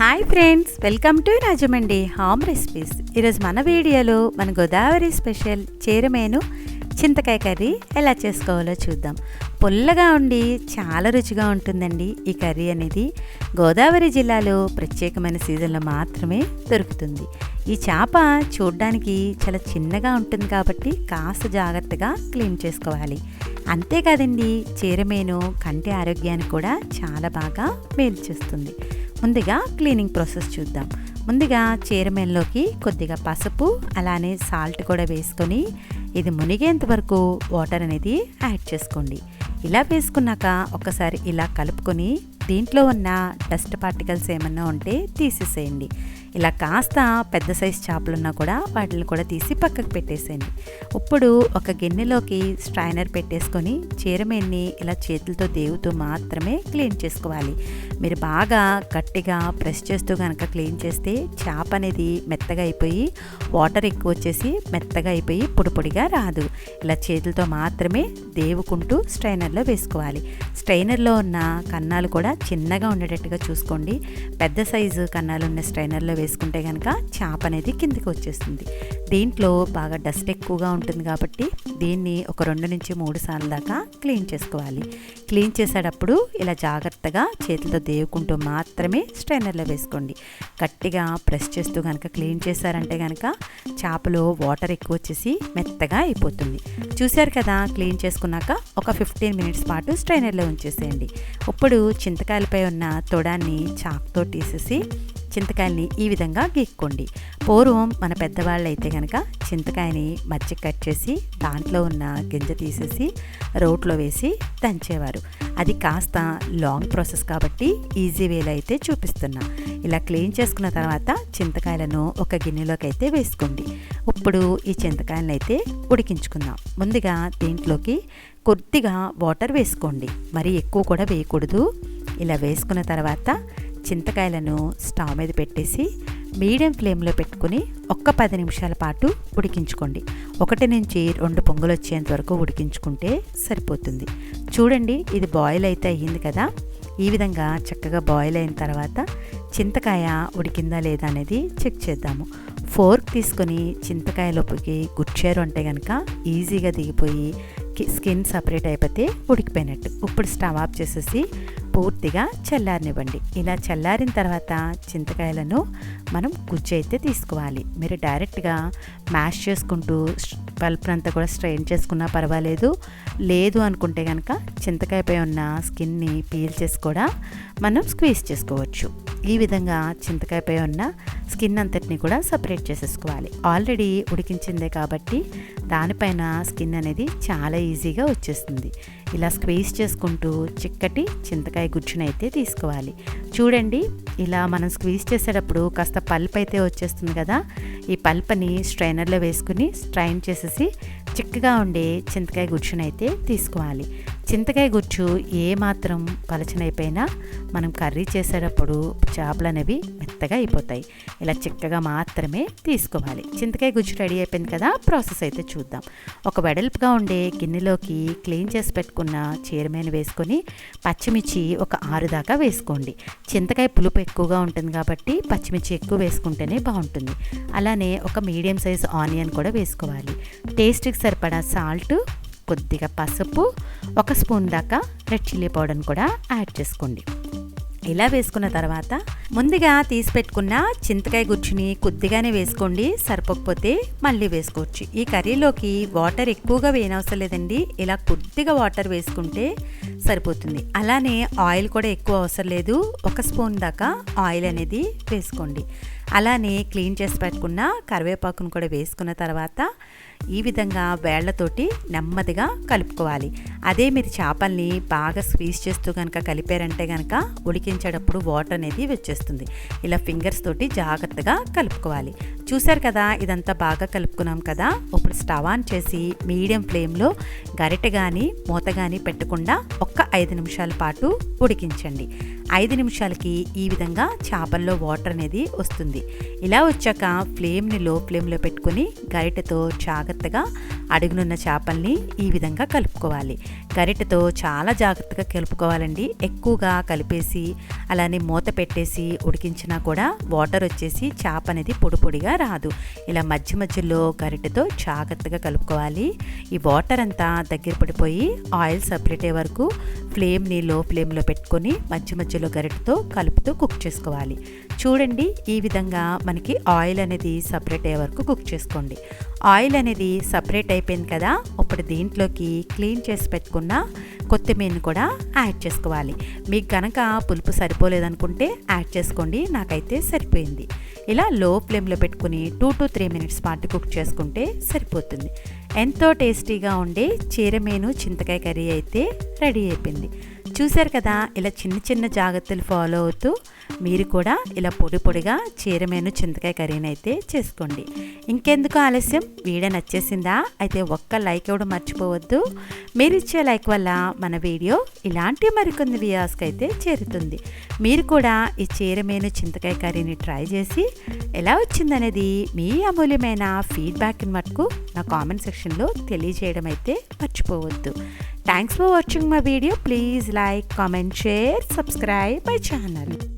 Hi friends welcome to Rajahmundry home recipes ఈరోజు మన వీడియోలో మన గోదావరి స్పెషల్ చీరమేను చింతకాయ కర్రీ ఎలా చేసుకోవాలో చూద్దాం పుల్లగా ఉండి చాలా రుచిగా ఉంటుందండి ఈ కర్రీ అనేది గోదావరి జిల్లాలో ప్రత్యేకమైన సీజన్లో మాత్రమే దొరుకుతుంది ఈ చేప చూడ్డానికి చాలా చిన్నగా ఉంటుంది కాబట్టి కాస్త జాగ్రత్తగా క్లీన్ చేసుకోవాలి అంతేకాదండి చీరమేను కంటి ఆరోగ్యానికి కూడా చాలా బాగా మేలు చేస్తుంది ముందుగా క్లీనింగ్ ప్రాసెస్ చూద్దాం ముందుగా చీరమెన్లోకి కొద్దిగా పసుపు అలానే సాల్ట్ కూడా వేసుకొని ఇది మునిగేంత వరకు వాటర్ అనేది యాడ్ చేసుకోండి ఇలా వేసుకున్నాక ఒకసారి ఇలా కలుపుకొని దీంట్లో ఉన్న డస్ట్ పార్టికల్స్ ఏమన్నా ఉంటే తీసేసేయండి ఇలా కాస్త పెద్ద సైజు చేపలున్నా కూడా వాటిని కూడా తీసి పక్కకు పెట్టేసేయండి ఇప్పుడు ఒక గిన్నెలోకి స్ట్రైనర్ పెట్టేసుకొని చీరమేన్ని ఇలా చేతులతో దేవుతూ మాత్రమే క్లీన్ చేసుకోవాలి మీరు బాగా గట్టిగా ప్రెస్ చేస్తూ కనుక క్లీన్ చేస్తే చేప అనేది మెత్తగా అయిపోయి వాటర్ ఎక్కువ వచ్చేసి మెత్తగా అయిపోయి పొడిపొడిగా రాదు ఇలా చేతులతో మాత్రమే దేవుకుంటూ స్ట్రైనర్లో వేసుకోవాలి స్ట్రైనర్లో ఉన్న కన్నాలు కూడా చిన్నగా ఉండేటట్టుగా చూసుకోండి పెద్ద సైజు కన్నాలు ఉన్న స్ట్రైనర్లో వేసి వేసుకుంటే కనుక చేప అనేది కిందకి వచ్చేస్తుంది దీంట్లో బాగా డస్ట్ ఎక్కువగా ఉంటుంది కాబట్టి దీన్ని ఒక రెండు నుంచి మూడు సార్లు దాకా క్లీన్ చేసుకోవాలి క్లీన్ చేసేటప్పుడు ఇలా జాగ్రత్తగా చేతితో దేవుకుంటూ మాత్రమే స్ట్రైనర్లో వేసుకోండి గట్టిగా ప్రెస్ చేస్తూ కనుక క్లీన్ చేశారంటే కనుక చేపలో వాటర్ ఎక్కువ వచ్చేసి మెత్తగా అయిపోతుంది చూశారు కదా క్లీన్ చేసుకున్నాక ఒక ఫిఫ్టీన్ మినిట్స్ పాటు స్ట్రైనర్లో ఉంచేసేయండి ఇప్పుడు చింతకాయలపై ఉన్న తొడాన్ని చాక్తో తీసేసి చింతకాయల్ని ఈ విధంగా గీక్కోండి పూర్వం మన పెద్దవాళ్ళు అయితే కనుక చింతకాయని మధ్య కట్ చేసి దాంట్లో ఉన్న గింజ తీసేసి రోట్లో వేసి దంచేవారు అది కాస్త లాంగ్ ప్రాసెస్ కాబట్టి ఈజీ వేలో అయితే చూపిస్తున్నా ఇలా క్లీన్ చేసుకున్న తర్వాత చింతకాయలను ఒక గిన్నెలోకి అయితే వేసుకోండి ఇప్పుడు ఈ చింతకాయలను అయితే ఉడికించుకుందాం ముందుగా దీంట్లోకి కొద్దిగా వాటర్ వేసుకోండి మరి ఎక్కువ కూడా వేయకూడదు ఇలా వేసుకున్న తర్వాత చింతకాయలను స్టవ్ మీద పెట్టేసి మీడియం ఫ్లేమ్లో పెట్టుకుని ఒక్క పది నిమిషాల పాటు ఉడికించుకోండి ఒకటి నుంచి రెండు పొంగులు వచ్చేంత వరకు ఉడికించుకుంటే సరిపోతుంది చూడండి ఇది బాయిల్ అయితే అయ్యింది కదా ఈ విధంగా చక్కగా బాయిల్ అయిన తర్వాత చింతకాయ ఉడికిందా లేదా అనేది చెక్ చేద్దాము ఫోర్క్ తీసుకొని చింతకాయ లోపలికి గుచ్చారు అంటే కనుక ఈజీగా దిగిపోయి స్కిన్ సపరేట్ అయిపోతే ఉడికిపోయినట్టు ఇప్పుడు స్టవ్ ఆఫ్ చేసేసి పూర్తిగా చల్లారనివ్వండి ఇలా చల్లారిన తర్వాత చింతకాయలను మనం గుజ్జు అయితే తీసుకోవాలి మీరు డైరెక్ట్గా మ్యాష్ చేసుకుంటూ పల్ప్నంతా కూడా స్ట్రెయిన్ చేసుకున్నా పర్వాలేదు లేదు అనుకుంటే కనుక చింతకాయపై ఉన్న స్కిన్ని పీల్ చేసి కూడా మనం స్క్వీజ్ చేసుకోవచ్చు ఈ విధంగా చింతకాయపై ఉన్న స్కిన్ అంతటిని కూడా సపరేట్ చేసేసుకోవాలి ఆల్రెడీ ఉడికించిందే కాబట్టి దానిపైన స్కిన్ అనేది చాలా ఈజీగా వచ్చేస్తుంది ఇలా స్క్వీజ్ చేసుకుంటూ చిక్కటి చింతకాయ అయితే తీసుకోవాలి చూడండి ఇలా మనం స్క్వీజ్ చేసేటప్పుడు కాస్త పల్ప్ అయితే వచ్చేస్తుంది కదా ఈ పల్పని స్ట్రైనర్లో వేసుకుని స్ట్రైన్ చేసేసి చిక్కగా ఉండే చింతకాయ అయితే తీసుకోవాలి చింతకాయ గుచ్చు ఏమాత్రం పలచనైపోయినా మనం కర్రీ చేసేటప్పుడు చేపలు అనేవి మెత్తగా అయిపోతాయి ఇలా చిక్కగా మాత్రమే తీసుకోవాలి చింతకాయ గుజ్జు రెడీ అయిపోయింది కదా ప్రాసెస్ అయితే చూద్దాం ఒక వెడల్పుగా ఉండే గిన్నెలోకి క్లీన్ చేసి పెట్టుకున్న చీరమైన వేసుకొని పచ్చిమిర్చి ఒక ఆరు దాకా వేసుకోండి చింతకాయ పులుపు ఎక్కువగా ఉంటుంది కాబట్టి పచ్చిమిర్చి ఎక్కువ వేసుకుంటేనే బాగుంటుంది అలానే ఒక మీడియం సైజ్ ఆనియన్ కూడా వేసుకోవాలి టేస్ట్కి సరిపడా సాల్ట్ కొద్దిగా పసుపు ఒక స్పూన్ దాకా రెడ్ చిల్లీ పౌడర్ని కూడా యాడ్ చేసుకోండి ఇలా వేసుకున్న తర్వాత ముందుగా తీసి పెట్టుకున్న చింతకాయ గుర్చుని కొద్దిగానే వేసుకోండి సరిపోకపోతే మళ్ళీ వేసుకోవచ్చు ఈ కర్రీలోకి వాటర్ ఎక్కువగా వేయనవసరం లేదండి ఇలా కొద్దిగా వాటర్ వేసుకుంటే సరిపోతుంది అలానే ఆయిల్ కూడా ఎక్కువ అవసరం లేదు ఒక స్పూన్ దాకా ఆయిల్ అనేది వేసుకోండి అలానే క్లీన్ చేసి పెట్టుకున్న కరివేపాకును కూడా వేసుకున్న తర్వాత ఈ విధంగా వేళ్లతోటి నెమ్మదిగా కలుపుకోవాలి అదే మీరు చేపల్ని బాగా స్వీజ్ చేస్తూ కనుక కలిపారంటే కనుక ఉడికించేటప్పుడు వాటర్ అనేది వచ్చేస్తుంది ఇలా ఫింగర్స్ తోటి జాగ్రత్తగా కలుపుకోవాలి చూశారు కదా ఇదంతా బాగా కలుపుకున్నాం కదా ఇప్పుడు స్టవ్ ఆన్ చేసి మీడియం ఫ్లేమ్లో గరిటె కానీ మూత కానీ పెట్టకుండా ఒక్క ఐదు నిమిషాల పాటు ఉడికించండి ఐదు నిమిషాలకి ఈ విధంగా చేపల్లో వాటర్ అనేది వస్తుంది ఇలా వచ్చాక ఫ్లేమ్ని లో ఫ్లేమ్లో పెట్టుకుని గరిటెతో జాగ్రత్తగా అడుగునున్న చేపల్ని ఈ విధంగా కలుపుకోవాలి గరిటెతో చాలా జాగ్రత్తగా కలుపుకోవాలండి ఎక్కువగా కలిపేసి అలానే మూత పెట్టేసి ఉడికించినా కూడా వాటర్ వచ్చేసి చేప అనేది పొడి పొడిగా రాదు ఇలా మధ్య మధ్యలో గరిటెతో జాగ్రత్తగా కలుపుకోవాలి ఈ వాటర్ అంతా దగ్గర పడిపోయి ఆయిల్ సపరేట్ అయ్యే వరకు ఫ్లేమ్ని లో ఫ్లేమ్లో పెట్టుకొని మధ్య మధ్యలో గరిటెతో కలుపుతూ కుక్ చేసుకోవాలి చూడండి ఈ విధంగా మనకి ఆయిల్ అనేది సపరేట్ అయ్యే వరకు కుక్ చేసుకోండి ఆయిల్ అనేది సపరేట్ అయిపోయింది కదా ఇప్పుడు దీంట్లోకి క్లీన్ చేసి పెట్టుకున్న కొత్తిమీరని కూడా యాడ్ చేసుకోవాలి మీకు కనుక పులుపు సరిపోలేదనుకుంటే యాడ్ చేసుకోండి నాకైతే సరిపోయింది ఇలా లో ఫ్లేమ్లో పెట్టుకుని టూ టు త్రీ మినిట్స్ పాటు కుక్ చేసుకుంటే సరిపోతుంది ఎంతో టేస్టీగా ఉండే చీరమేను చింతకాయ కర్రీ అయితే రెడీ అయిపోయింది చూశారు కదా ఇలా చిన్న చిన్న జాగ్రత్తలు ఫాలో అవుతూ మీరు కూడా ఇలా పొడి పొడిగా చీరమేను చింతకాయ కర్రీని అయితే చేసుకోండి ఇంకెందుకు ఆలస్యం వీడియో నచ్చేసిందా అయితే ఒక్క లైక్ ఇవ్వడం మర్చిపోవద్దు మీరు ఇచ్చే లైక్ వల్ల మన వీడియో ఇలాంటి మరికొన్ని వ్యూస్కి అయితే చేరుతుంది మీరు కూడా ఈ చీరమేను చింతకాయ కర్రీని ట్రై చేసి ఎలా వచ్చిందనేది మీ అమూల్యమైన ఫీడ్బ్యాక్ని మటుకు నా కామెంట్ సెక్షన్లో తెలియజేయడం అయితే మర్చిపోవద్దు Thanks for watching my video. Please like, comment, share, subscribe my channel.